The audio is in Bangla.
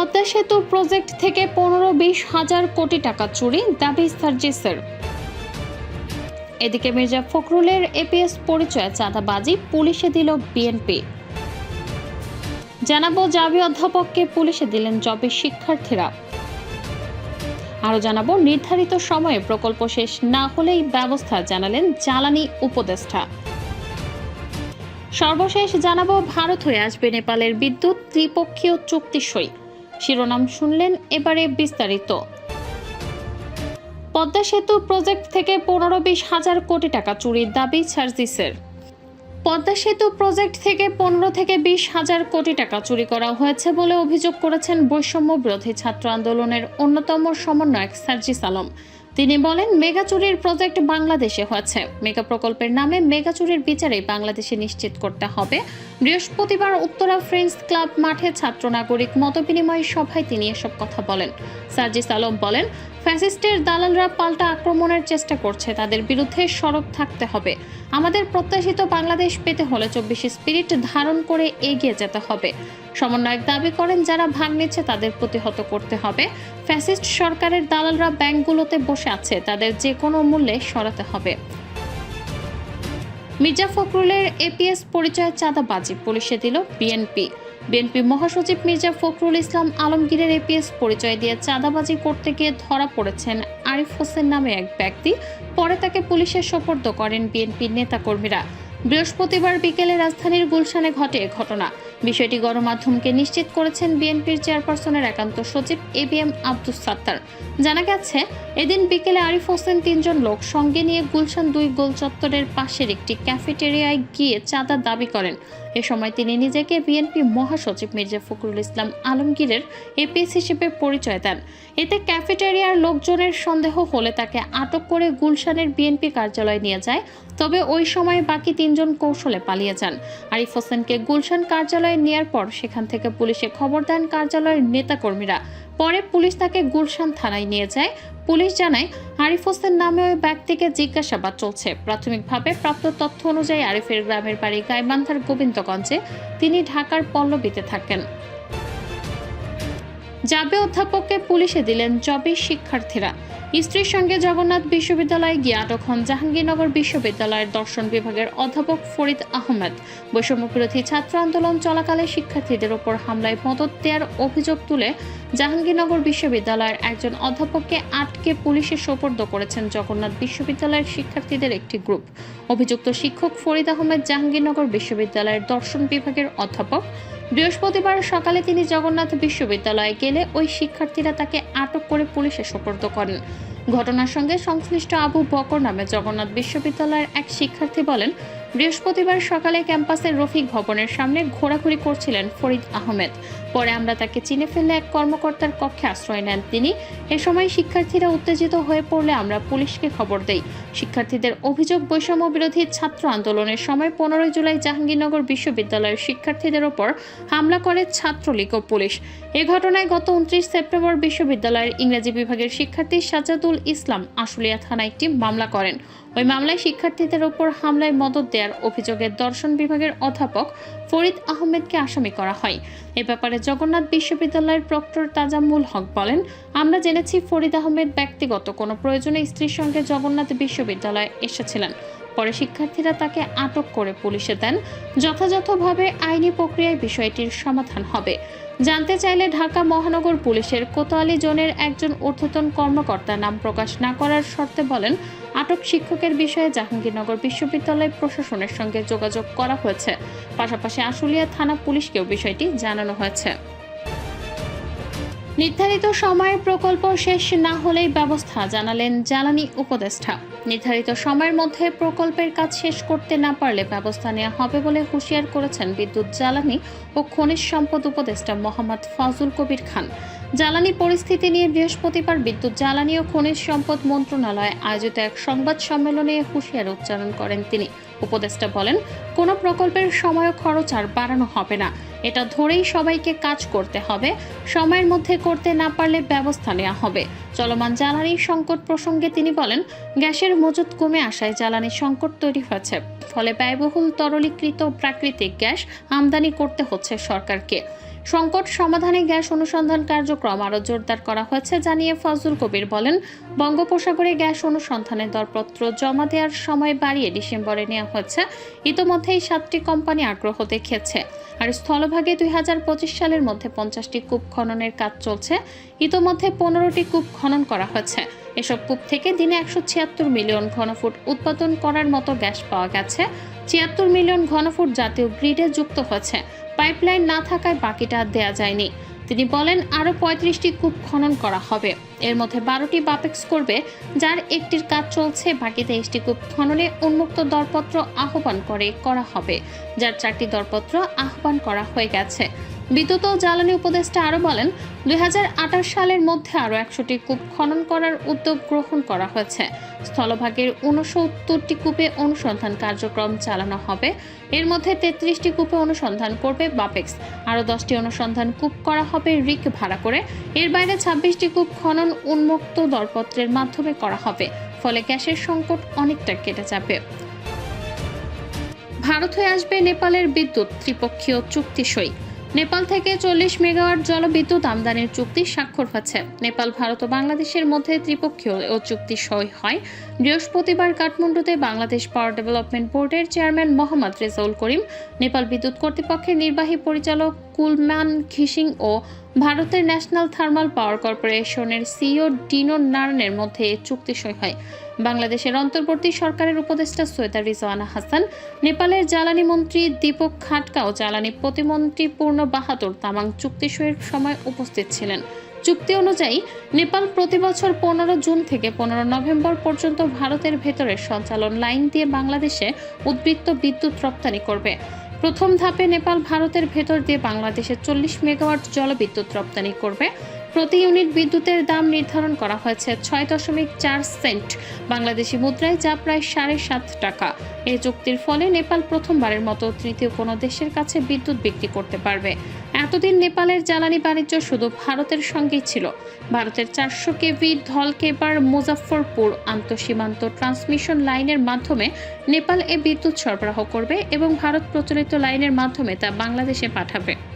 পদ্মা সেতু প্রজেক্ট থেকে পনেরো বিশ হাজার কোটি টাকা চুরি দাবি সার্জিসের। এদিকে মির্জা ফখরুলের এপিএস পরিচয় চাঁদাবাজি পুলিশে দিল বিএনপি। জানাব জাবি অধ্যাপককে পুলিশে দিলেন জবে শিক্ষার্থীরা। আরও জানাব, নির্ধারিত সময়ে প্রকল্প শেষ না হলেই ব্যবস্থা জানালেন জ্বালানি উপদেষ্টা। সর্বশেষ জানাব, ভারত হয়ে আসবে নেপালের বিদ্যুৎ ত্রিপক্ষীয় চুক্তি সই। শিরোনাম শুনলেন এবারে বিস্তারিত। পদ্মা সেতু প্রজেক্ট থেকে পনেরো বিশ হাজার কোটি টাকা চুরির দাবি সার্জিসের। পদ্মা সেতু প্রজেক্ট থেকে পনেরো থেকে বিশ হাজার কোটি টাকা চুরি করা হয়েছে বলে অভিযোগ করেছেন বৈষম্য বিরোধী ছাত্র আন্দোলনের অন্যতম সমন্বয়ক সার্জিস আলম। তিনি বলেন মেগা চুরির প্রজেক্ট বাংলাদেশে হয়েছে। মেগা প্রকল্পের নামে মেগা চুরির বিচারে বাংলাদেশে নিশ্চিত করতে হবে। বৃহস্পতিবার উত্তরা ফ্রেন্ডস ক্লাব মাঠে ছাত্র নাগরিক মতবিনিময় সভায় তিনি এসব কথা বলেন। সার্জিস আলম বলেন, ফ্যাসিস্টের দালালরা পাল্টা আক্রমণের চেষ্টা করছে। তাদের বিরুদ্ধে সরব থাকতে হবে। আমাদের প্রত্যাশিত বাংলাদেশ পেতে হলে চব্বিশে স্পিরিট ধারণ করে এগিয়ে যেতে হবে। সমন্বয়ক দাবি করেন, যারা ভাগ নিচ্ছে তাদের প্রতিহত করতে হবে। ফ্যাসিস্ট সরকারের দালালরা ব্যাংকগুলোতে বসে আছে, তাদের যে কোনো মূল্যে সরাতে হবে। মির্জা ফখরুলের এপিএস পরিচয় চাঁদাবাজি, পুলিশে দিল বিএনপি। বিএনপি মহাসচিব মির্জা ফখরুল ইসলাম আলমগীরের এপিএস পরিচয় দিয়ে চাঁদাবাজি করতে গিয়ে ধরা পড়েছেন আরিফ হোসেন নামে এক ব্যক্তি। পরে তাকে পুলিশের সোপর্দ করেন বিএনপির নেতাকর্মীরা। বৃহস্পতিবার বিকেলে রাজধানীর গুলশানে ঘটে ঘটনা। বিষয়টি গণমাধ্যমকে নিশ্চিত করেছেন বিএনপির চেয়ারপারসনের একান্ত সচিব A B M Abdus Sattar. জানা গেছে, এদিন বিকেলে আরিফ হোসেন তিনজন লোক সঙ্গে নিয়ে গুলশান দুই গোল চত্বরের পাশের একটি ক্যাফেটেরিয়ায় গিয়ে চাঁদা দাবি করেন। এ সময় তিনি নিজেকে বিএনপি মহাসচিব মির্জা ফখরুল ইসলাম আলমগীরের এপিএস হিসেবে পরিচয় দেন। এতে ক্যাফেটেরিয়ার লোকজনের সন্দেহ হলে তাকে আটক করে গুলশানের বিএনপি কার্যালয়ে নিয়ে যায়। তবে ওই সময় বাকি তিনজন কৌশলে পালিয়ে যান। আরিফ হোসেনকে গুলশান কার্যালয়ে নেয়ার পর সেখান থেকে পুলিশে খবর দেন কার্যালয়ের নেতাকর্মীরা। পরে পুলিশ তাকে গুলশান থানায় নিয়ে যায়। পুলিশ জানায়, আরিফ হোসেন নামে ওই ব্যক্তিকে জিজ্ঞাসাবাদ চলছে। প্রাথমিকভাবে প্রাপ্ত তথ্য অনুযায়ী আরিফের গ্রামের বাড়ি গাইবান্ধার গোবিন্দগঞ্জে। তিনি ঢাকার পল্লবীতে থাকেন। যাবে অধ্যাপককে পুলিশে দিলেন জবে শিক্ষার্থীরা। স্ত্রীর সঙ্গে জগন্নাথ বিশ্ববিদ্যালয়ে গিয়ে আটক হন জাহাঙ্গীরনগর বিশ্ববিদ্যালয়ের দর্শন বিভাগের অধ্যাপক ফরিদ আহমেদ। বৈষম্য বিরোধী ছাত্র আন্দোলন চলাকালে শিক্ষার্থীদের ওপর হামলায় মদত দেওয়ার অভিযোগ তুলে জাহাঙ্গীরনগর বিশ্ববিদ্যালয়ের একজন অধ্যাপককে আটকে পুলিশে সোপর্দ করেছেন জগন্নাথ বিশ্ববিদ্যালয়ের শিক্ষার্থীদের একটি গ্রুপ। অভিযুক্ত শিক্ষক ফরিদ আহমেদ জাহাঙ্গীরনগর বিশ্ববিদ্যালয়ের দর্শন বিভাগের অধ্যাপক বৃহস্পতিবার সকালে তিনি জগন্নাথ বিশ্ববিদ্যালয়ে গেলে ওই শিক্ষার্থীরা তাকে আটক করে পুলিশে সোপর্দ করেন। ঘটনার সঙ্গে সংশ্লিষ্ট আবু বকর নামে জগন্নাথ বিশ্ববিদ্যালয়ের এক শিক্ষার্থী বলেন বৃহস্পতিবার সকালে ক্যাম্পাসের রফিক ভবনের সামনে ঘোরাঘুরি করছিলেন ফরিদ আহমেদ। পরে আমরা তাকে চিনে ফেললে এক কর্মকর্তার কক্ষে আশ্রয় নেন তিনি। এ সময় শিক্ষার্থীরা উত্তেজিত হয়ে পড়লে আমরা পুলিশকে খবর দেই। শিক্ষার্থীদের অভিযোগ, বৈষম্য বিরোধী ছাত্র আন্দোলনের সময় পনেরোই জুলাই জাহাঙ্গীরনগর বিশ্ববিদ্যালয়ের শিক্ষার্থীদের ওপর হামলা করে ছাত্রলীগ ও পুলিশ। এ ঘটনায় গত উনত্রিশ সেপ্টেম্বর বিশ্ববিদ্যালয়ের ইংরেজি বিভাগের শিক্ষার্থী সাজাদুল ইসলাম আশুলিয়া থানায় একটি মামলা করেন। ওই মামলায় শিক্ষার্থীদের ওপর হামলায় মদত দেওয়ার অভিযোগে দর্শন বিভাগের অধ্যাপক ফরিদ আহমেদকে আসামি করা হয়। এ ব্যাপারে জগন্নাথ বিশ্ববিদ্যালয়ের প্রক্টর তাজামুল হক বলেন, আমরা জেনেছি ফরিদ আহমেদ ব্যক্তিগত কোনো প্রয়োজনে স্ত্রীর সঙ্গে জগন্নাথ বিশ্ববিদ্যালয়ে এসেছিলেন। পরে শিক্ষার্থীরা তাকে আটক করে পুলিশে দেন। যথাযথভাবে আইনি প্রক্রিয়ায় বিষয়টির সমাধান হবে। জানতে চাইলে ঢাকা মহানগর পুলিশের কোতোয়ালি জোনের একজন ঊর্ধ্বতন কর্মকর্তা নাম প্রকাশ না করার শর্তে বলেন, আটক শিক্ষকের বিষয়ে জাহাঙ্গীরনগর বিশ্ববিদ্যালয় প্রশাসনের সঙ্গে যোগাযোগ করা হয়েছে। পাশাপাশি আশুলিয়া থানা পুলিশকেও বিষয়টি জানানো হয়েছে। নির্ধারিত সময়ে প্রকল্প শেষ না হলেই ব্যবস্থা জানালেন জ্বালানি উপদেষ্টা। নির্ধারিত সময়ের মধ্যে প্রকল্পের কাজ শেষ করতে না পারলে ব্যবস্থা নেওয়া হবে বলে হুঁশিয়ার করেছেন বিদ্যুৎ, জ্বালানি ও খনিজ সম্পদ উপদেষ্টা মোহাম্মদ ফজল কবির খান। জ্বালানি পরিস্থিতি নিয়ে বৃহস্পতিবার বিদ্যুৎ, জ্বালানি ও খনিজ সম্পদ মন্ত্রণালয়ে আয়োজিত এক সংবাদ সম্মেলনে হুঁশিয়ার উচ্চারণ করেন তিনি। উপদেষ্টা বলেন, কোনো প্রকল্পের সময় খরচ আর বাড়ানো হবে না। এটা ধরেই সবাইকে কাজ করতে হবে, সময়ের মধ্যে করতে না পারলে ব্যবস্থা নেওয়া হবে। চলমান জ্বালানি সংকট প্রসঙ্গে তিনি বলেন, গ্যাসের মজুত কমে আসায় জ্বালানি সংকট তৈরি হয়েছে। ফলে ব্যয়বহুল তরলীকৃত প্রাকৃতিক গ্যাস আমদানি করতে হচ্ছে সরকারকে। সংকট সমাধানে গ্যাস অনুসন্ধান কার্যক্রম আরও জোরদার করা হয়েছে, জানিয়ে ফজলুল কবির বলেন, বঙ্গোপসাগরে গ্যাস অনুসন্ধানের দরপত্র জমা দেওয়ার সময় বাড়িয়ে ডিসেম্বরে নেওয়া হয়েছে। ইতোমধ্যেই সাতটি কোম্পানি আগ্রহ দেখিয়েছে। আর স্থলভাগে দুই হাজার পঁচিশ সালের মধ্যে পঞ্চাশটি কূপ খননের কাজ চলছে। ইতোমধ্যে পনেরোটি কূপ খনন করা হয়েছে। এসব কূপ থেকে দিনে একশো ছিয়াত্তর মিলিয়ন ঘনফুট উৎপাদন করার মতো গ্যাস পাওয়া গেছে। ছিয়াত্তর মিলিয়ন ঘনফুট জাতীয় গ্রিডে যুক্ত হয়েছে। পাইপলাইন না থাকায় বাকিটা দেয়া যায়নি। তিনি বলেন, আরও পঁয়ত্রিশটি কূপ খনন করা হবে। এর মধ্যে বারোটি বাপেক্স করবে, যার একটির কাজ চলছে। বাকি তেইশটি কূপ খননে উন্মুক্ত দরপত্র আহ্বান করে করা হবে, যার চারটি দরপত্র আহ্বান করা হয়ে গেছে। বিদ্যুৎ ও জ্বালানি উপদেষ্টা আরও বলেন, দুই হাজার আঠাশ সালের মধ্যে আরও একশোটি কূপ খনন করার উদ্যোগ গ্রহণ করা হয়েছে। স্থলভাগের উনসত্তরটি কূপে অনুসন্ধান কার্যক্রম চালানো হবে। এর মধ্যে তেত্রিশটি কূপে অনুসন্ধান করবে বাপেক্স। আরও দশটি অনুসন্ধান কূপ করা হবে রিক ভাড়া করে। এর বাইরে ছাব্বিশটি কূপ খনন উন্মুক্ত দরপত্রের মাধ্যমে করা হবে, ফলে গ্যাসের সংকট অনেকটা কেটে যাবে। ভারত হয়ে আসবে নেপালের বিদ্যুৎ, ত্রিপক্ষীয় চুক্তি সই। নেপাল থেকে চল্লিশ মেগাওয়াট জলবিদ্যুৎ আমদানির চুক্তি স্বাক্ষর হচ্ছে নেপাল, ভারত ও বাংলাদেশের মধ্যে ত্রিপক্ষীয় ও চুক্তি সই হয়। বৃহস্পতিবার কাঠমান্ডুতে বাংলাদেশ পাওয়ার ডেভেলপমেন্ট বোর্ডের চেয়ারম্যান মোহাম্মদ রেজাউল করিম, নেপাল বিদ্যুৎ কর্তৃপক্ষের নির্বাহী পরিচালক কুলম্যান ঘিসিং ও ভারতের ন্যাশনাল থার্মাল পাওয়ার কর্পোরেশনের সিও ডিনো নারায়ণের মধ্যে চুক্তি সই হয়। বাংলাদেশের অন্তর্বর্তী সরকারের উপদেষ্টা সৈয়দা রিজওয়ানা হাসান, নেপালের জ্বালানি মন্ত্রী দীপক খাটকা ও জ্বালানি প্রতিমন্ত্রী পূর্ণ বাহাদুর তামাং চুক্তি সইয়ের সময় উপস্থিত ছিলেন। চুক্তি অনুযায়ী, নেপাল প্রতি বছর পনেরো জুন থেকে পনেরো নভেম্বর পর্যন্ত ভারতের ভেতরে সঞ্চালন লাইন দিয়ে বাংলাদেশে উদ্বৃত্ত বিদ্যুৎ রপ্তানি করবে। প্রথম ধাপে নেপাল ভারতের ভেতর দিয়ে বাংলাদেশে চল্লিশ মেগাওয়াট জলবিদ্যুৎ রপ্তানি করবে প্রতি ইউনিট বিদ্যুতের দাম নির্ধারণ করা হয়েছে ছয় দশমিক চার সেন্ট। বাংলাদেশি মুদ্রায় যা প্রায় সাড়ে সাত টাকা। এই চুক্তির ফলে নেপাল প্রথমবারের মতো তৃতীয় কোনো দেশের কাছে বিদ্যুৎ বিক্রি করতে পারবে। এতদিন নেপালের জ্বালানি বাণিজ্য শুধু ভারতের সঙ্গেই ছিল। ভারতের চারশো কেভি ধলকেবার মুজাফরপুর আন্তঃসীমান্ত ট্রান্সমিশন লাইনের মাধ্যমে নেপাল এ বিদ্যুৎ সরবরাহ করবে এবং ভারত প্রচলিত লাইনের মাধ্যমে তা বাংলাদেশে পাঠাবে।